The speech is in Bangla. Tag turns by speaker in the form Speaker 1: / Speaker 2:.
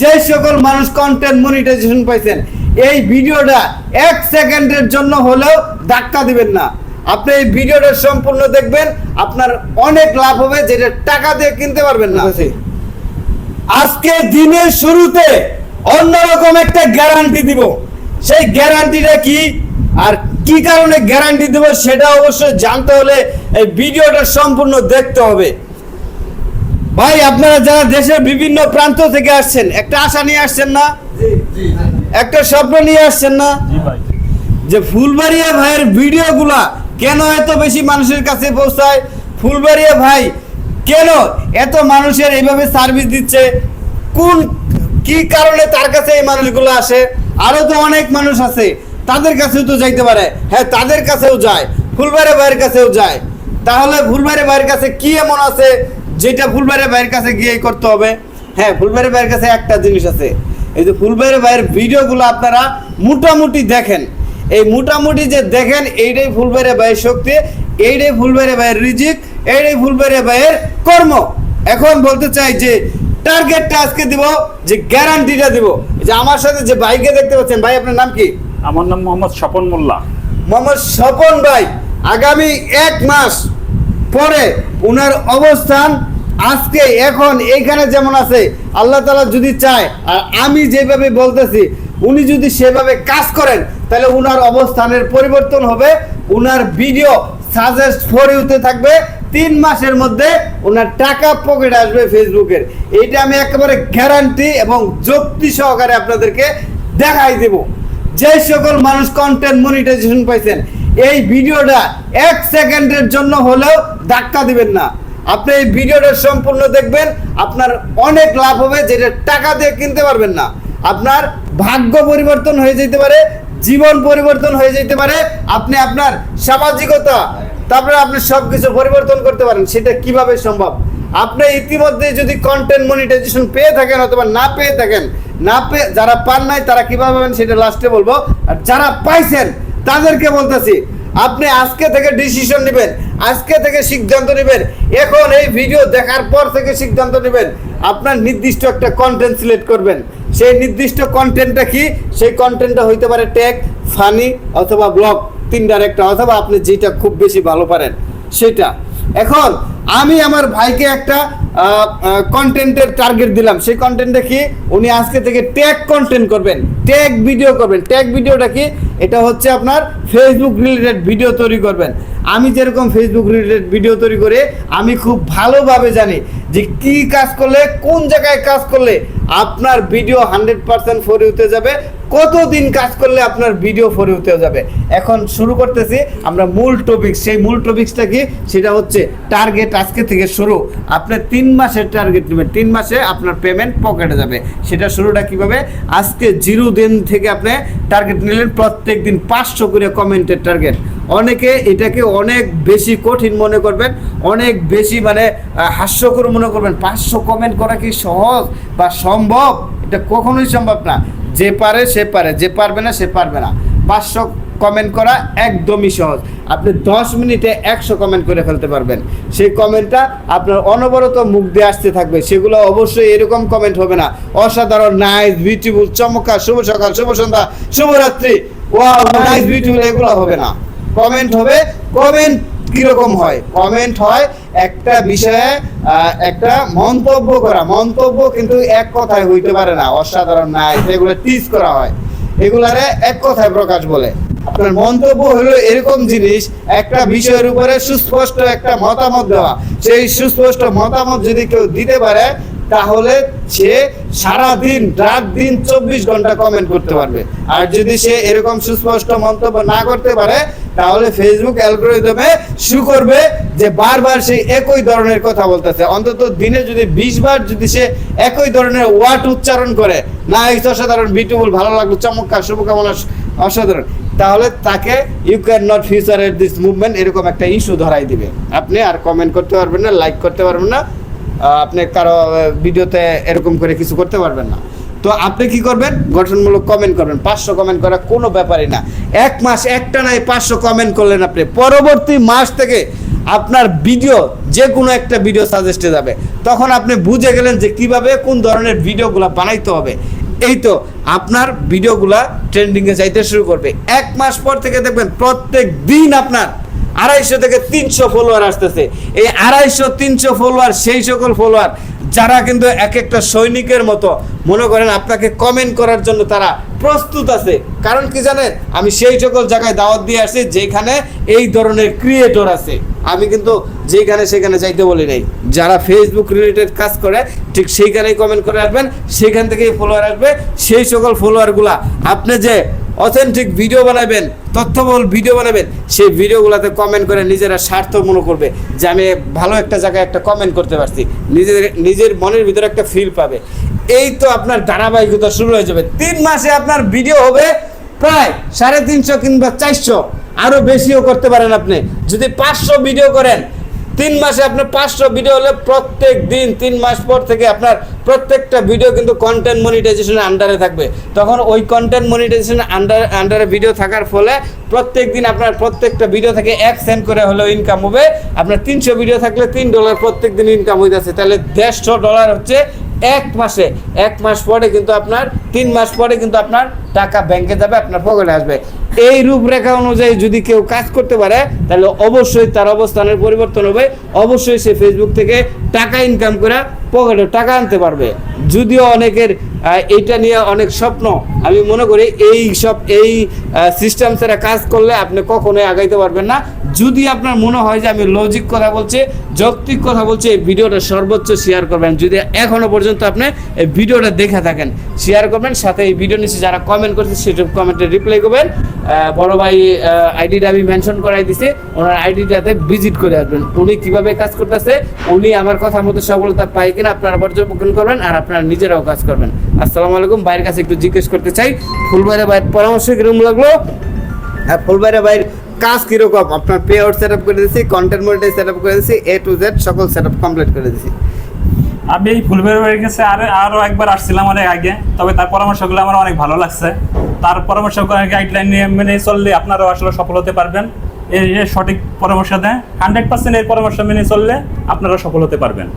Speaker 1: যে সকল মানুষ কন্টেন্ট মনিটাইজেশন পাইছেন এই ভিডিওটা এক সেকেন্ডের জন্য হলেও ধাক্কা দিবেন না। আপনি এই ভিডিওটা সম্পূর্ণ দেখবেন আপনার অনেক লাভ হবে যেটা টাকা দিয়ে কিনতে পারবেন না। আজকে দিনের শুরুতে অন্যরকম একটা গ্যারান্টি দিব। সেই গ্যারান্টিটা কি? আর কি কারণে গ্যারান্টি দেব সেটা অবশ্যই জানতে হলে এই ভিডিওটা সম্পূর্ণ দেখতে হবে। ভাই আপনারা যারা দেশের বিভিন্ন প্রান্ত থেকে আসছেন একটা আশা নিয়ে আসছেন না? একটা স্বপ্ন নিয়ে আসছেন না?
Speaker 2: ভাই।
Speaker 1: যে ফুলবাড়িয়া ভাইয়ের ভিডিওগুলা কেন এত বেশি মানুষের কাছে পৌঁছায়? ফুলবাড়িয়া ভাই কেন এত মানুষের এইভাবে সার্ভিস দিচ্ছে? কোন কি কারণে তার কাছে এই মানুষগুলো আসে? আরও তো অনেক মানুষ আছে তাদের কাছেও তো যাইতে পারে। হ্যাঁ তাদের কাছেও যায় ফুলবাড়িয়া ভাইয়ের কাছেও যায়। তাহলে ফুলবাড়ি ভাইয়ের কাছে কি এমন আছে? যেটা ফুলবাড়ি ভাইয়ের কাছে গিয়ে করতে হবে। হ্যাঁ ফুলবাড়ি ভাইয়ের কাছে একটা জিনিস আছে। এই যে ফুলবাড়ি ভাইয়ের ভিডিওগুলো আপনারা মোটামুটি দেখেন। এই মোটামুটি যে দেখেন এইটাই ফুলবাড়ি ভাইয়ের শক্তি এইটাই ফুলবাড়ি ভাইয়ের রিজিক এইটাই ফুলবাড়ি ভাইয়ের কর্ম। এখন বলতে চাই যে টার্গেটটা আজকে দিব যে গ্যারান্টিটা দিব। যে আমার সাথে যে ভাইকে দেখতে পাচ্ছেন ভাই আপনার নাম কি?
Speaker 2: আমার নাম মোহাম্মদ স্বপন মোল্লা।
Speaker 1: মোহাম্মদ স্বপন ভাই আগামী এক মাস পরে ওনার অবস্থান আজকে, এখন এইখানে যেমন আছে, আল্লাহ তালা যদি চায়, আর আমি যেভাবে বলতেছি, উনি যদি সেভাবে কাজ করেন, তাহলে উনার অবস্থানের পরিবর্তন হবে, উনার ভিডিও সাজেস্ট ফর ইউতে থাকবে, তিন মাসের মধ্যে ওনার টাকা পকেটে আসবে ফেসবুকের। এইটা আমি একেবারে গ্যারান্টি এবং যুক্তি সহকারে আপনাদেরকে দেখাই দেবো। যে সকল মানুষ কন্টেন্ট মনিটাইজেশন পাইছেন এই ভিডিওটা এক সেকেন্ডের জন্য হলেও ধাক্কা দিবেন না। আপনি এই ভিডিওটা সম্পূর্ণ দেখবেন, আপনার অনেক লাভ হবে যেটা টাকা দিয়ে কিনতে পারবেন না। আপনার ভাগ্য পরিবর্তন হয়ে যেতে পারে, জীবন পরিবর্তন হয়ে যেতে পারে, আপনি আপনার সামাজিকতা, তারপরে আপনি সব কিছু পরিবর্তন করতে পারেন, সেটা কীভাবে সম্ভব? আপনি ইতিমধ্যে যদি কন্টেন্ট মনিটাইজেশন পেয়ে থাকেন অথবা না পেয়ে থাকেন, না পেয়ে যারা পান নাই তারা কীভাবে পাবেন সেটা লাস্টে বলব। আর যারা পাইছেন, তাদেরকে বলতেছি আপনি আজকে থেকে ডিসিশন নেবেন, আজকে থেকে সিদ্ধান্ত নেবেন। এখন এই ভিডিও দেখার পর থেকে সিদ্ধান্ত নেবেন। আপনার নির্দিষ্ট একটা কন্টেন্ট সিলেক্ট করবেন। সেই নির্দিষ্ট কন্টেন্টটা কি? সেই কন্টেন্টটা হইতে পারে ট্যাগ ফানি অথবা ব্লগ তিনটার একটা অথবা আপনি যেটা খুব বেশি ভালো পারেন, সেটা। এখন আমি আমার ভাইকে একটা কন্টেন্টের টার্গেট দিলাম। সেই কন্টেন্টটা কি? উনি আজকে থেকে ট্যাগ কন্টেন্ট করবেন ট্যাগ ভিডিও করবেন। ট্যাগ ভিডিওটা কি? এটা হচ্ছে আপনার ফেসবুক রিলেটেড ভিডিও তৈরি করবেন। আমি যেরকম ফেসবুক রিলেটেড ভিডিও তৈরি করে, আমি খুব ভালোভাবে জানি যে কি কাজ করলে, কোন জায়গায় কাজ করলে আপনার ভিডিও হান্ড্রেড পার্সেন্ট ফরে উঠতে যাবে, কতদিন কাজ করলে আপনার ভিডিও ফরে উঠে যাবে। এখন শুরু করতেছি আমরা মূল টপিক সেই মূল টপিকসটা কি? সেটা হচ্ছে টার্গেট আজকে থেকে শুরু আপনি তিন মাসের টার্গেট নেবেন। তিন মাসে আপনার পেমেন্ট পকেটে যাবে। সেটা শুরুটা কীভাবে? আজকে জিরো দিন থেকে আপনি টার্গেট নিলেন, প্রত্যেক দিন পাঁচশো করে কমেন্টের টার্গেট অনেকে এটাকে অনেক বেশি কঠিন মনে করবেন, অনেক বেশি মানে হাস্যকর মনে করবেন। পাঁচশো কমেন্ট করা কি সহজ বা সম্ভব? এটা কখনোই সম্ভব না। যে পারে সে পারে, যে পারবে না সে পারবে না। পাঁচশো কমেন্ট করা একদমই সহজ। আপনি দশ মিনিটে একশো কমেন্ট করে ফেলতে পারবেন। সেই কমেন্টটা আপনার অনবরত মুখ দিয়ে আসতে থাকবে। সেগুলো অবশ্যই এরকম কমেন্ট হবে না। অসাধারণ নাইস বিউটিফুল চমৎকার, শুভ সকাল, শুভ সন্ধ্যা শুভরাত্রি নাইস বিউটিফুল এগুলো হবে না। কমেন্ট হবে কমেন্ট কীরকম হয়? কমেন্ট হয় একটা বিষয়ে একটা মন্তব্য করা। মন্তব্য কিন্তু এক কথায় হইতে পারে না। অসাধারণ নাই এগুলো টিচ করা হয়। এগুলারে এক কথায় প্রকাশ বলে। আপনার মন্তব্য হলো এরকম জিনিস, একটা বিষয়ের উপরে সুস্পষ্ট একটা মতামত দেওয়া। সেই সুস্পষ্ট মতামত যদি কেউ দিতে পারে, তাহলে সে রাত দিন চব্বিশ ঘণ্টা কমেন্ট করতে পারবে। আর যদি সে এরকম সুস্পষ্ট মন্তব্য না করতে পারে, তাহলে ফেসবুক অ্যালগোরিদমে শু করবে যে বারবার একই ধরনের কথা বলতেছে। অন্তত দিনে যদি বিশ বার যদি সে একই ধরনের ওয়ার্ড উচ্চারণ করে, না, এই অসাধারণ বিউটিফুল ভালো লাগল, চমৎকার, শুভকামনা, অসাধারণ। তাহলে তাকে you can not future at this movement এরকম একটা ইস্যু ধরাই দিবে। আপনি আর কমেন্ট করতে পারবেন না লাইক করতে পারবেন না আপনি কারও ভিডিওতে এরকম করে কিছু করতে পারবেন না। তো আপনি কি করবেন? গঠনমূলক কমেন্ট করবেন। পাঁচশো কমেন্ট করা কোনো ব্যাপারই না। এক মাস একটা নাই, পাঁচশো কমেন্ট করলেন আপনি। পরবর্তী মাস থেকে আপনার ভিডিও যে কোনো একটা ভিডিও সাজেস্টে যাবে। তখন আপনি বুঝে গেলেন যে কীভাবে, কোন ধরনের ভিডিওগুলো বানাইতে হবে। এই তো আপনার ভিডিওগুলা ট্রেন্ডিংয়ে যাইতে শুরু করবে। এক মাস পর থেকে দেখবেন প্রত্যেক দিন আপনার আড়াইশো থেকে তিনশো ফলোয়ার আসতেছে। এই আড়াইশো, তিনশো ফলোয়ার সেই সকল ফলোয়ার যারা কিন্তু এক একটা সৈনিকের মতো, মনে করেন আপনাকে কমেন্ট করার জন্য তারা প্রস্তুত আছে। কারণ কি জানেন? আমি সেই সকল জায়গায় দাওয়াত দিয়ে আসি যেখানে এই ধরনের ক্রিয়েটর আছে। আমি কিন্তু যেখানে সেখানে যাইতে বলি নাই। যারা ফেসবুক রিলেটেড কাজ করে, ঠিক সেইখানেই কমেন্ট করে রাখবেন সেখান থেকেই ফলোয়ার আসবে। সেই সকল ফলোয়ারগুলা আপনি যে অথেন্টিক ভিডিও বানাবেন, তথ্যবহুল ভিডিও বানাবেন, সেই ভিডিওগুলোতে কমেন্ট করে নিজেরা স্বার্থ মনে করবে যে আমি ভালো একটা জায়গায় একটা কমেন্ট করতে পারছি। নিজের নিজের মনের ভিতরে একটা ফিল পাবে। এই তো আপনার ধারাবাহিকতা শুরু হয়ে যাবে। তিন মাসে আপনার ভিডিও হবে প্রায় সাড়ে তিনশো কিংবা চারশো। আরও বেশিও করতে পারেন আপনি। যদি পাঁচশো ভিডিও করেন, তিন মাসে আপনার পাঁচশো ভিডিও হলে প্রত্যেক দিন তিন মাস পর থেকে আপনার প্রত্যেকটা ভিডিও কিন্তু কন্টেন্ট মনিটাইজেশনের আন্ডারে থাকবে। তখন ওই কন্টেন্ট মনিটাইজেশন আন্ডার আন্ডারে ভিডিও থাকার ফলে প্রত্যেক দিন আপনার প্রত্যেকটা ভিডিও থেকে এক সেন্ট করে হলেও ইনকাম হবে। আপনার তিনশো ভিডিও থাকলে তিন ডলার প্রত্যেক দিন ইনকাম হইতেছে। তাহলে দেড়শো ডলার হচ্ছে এক মাসে। এক মাস পরে কিন্তু আপনার, তিন মাস পরে কিন্তু আপনার টাকা ব্যাংকে যাবে, আপনার পকেটে আসবে। এই রূপরেখা অনুযায়ী যদি কেউ কাজ করতে পারে, তাহলে অবশ্যই তার অবস্থানের পরিবর্তন হবে। অবশ্যই সে ফেসবুক থেকে টাকা ইনকাম করে পকেটে টাকা আনতে পারবে। যদিও অনেকের এইটা নিয়ে অনেক স্বপ্ন। আমি মনে করি এই সব, এই সিস্টেম ছাড়া কাজ করলে আপনি কখনোই আগাইতে পারবেন না। যদি আপনার মনে হয় যে আমি লজিক কথা বলছি, যৌক্তিক কথা বলছি, এই ভিডিওটা সর্বোচ্চ শেয়ার করবেন। যদি এখনও পর্যন্ত আপনি এই ভিডিওটা দেখে থাকেন শেয়ার করবেন, সাথে এই ভিডিও নিচে যারা কমেন্ট করছে সেটা কমেন্টে রিপ্লাই করবেন। বড় ভাই আইডিটা আমি মেনশন করাই দিছি, ওনার আইডিটাতে ভিজিট করে আসবেন। উনি কীভাবে কাজ করতেছে, উনি আমার কথা মতো সফলতা পাই কিনা আপনারা পর্যবেক্ষণ করবেন আর আপনারা নিজেরাও কাজ করবেন। আসসালামু আলাইকুম, ভাইয়ের কাছে একটু জিজ্ঞেস করতে চাই। ফুলবাইরা ভাইয়ের পরামর্শ কীরকম লাগল? হ্যাঁ ফুলবাইরা ভাইয়ের কাজ কীরকম? আপনার পে আউট সেট আপ করে দিয়েছি কন্টেন্ট মনিটাইজ সেট আপ করে দিয়েছি এ টু জেড সকল সেট আপ কমপ্লিট করে দিয়েছি
Speaker 3: আমি এই ফুলবের কাছে আরও আরও একবার আসছিলাম অনেক আগে, তবে তার পরামর্শগুলো আমার অনেক ভালো লাগছে। তার পরামর্শ গাইডলাইন নিয়ে মেনে চললে আপনারাও আসলে সফল হতে পারবেন। এই এই সঠিক পরামর্শ দেয় হান্ড্রেড পার্সেন্ট এর পরামর্শ মেনে চললে আপনারা সফল হতে পারবেন।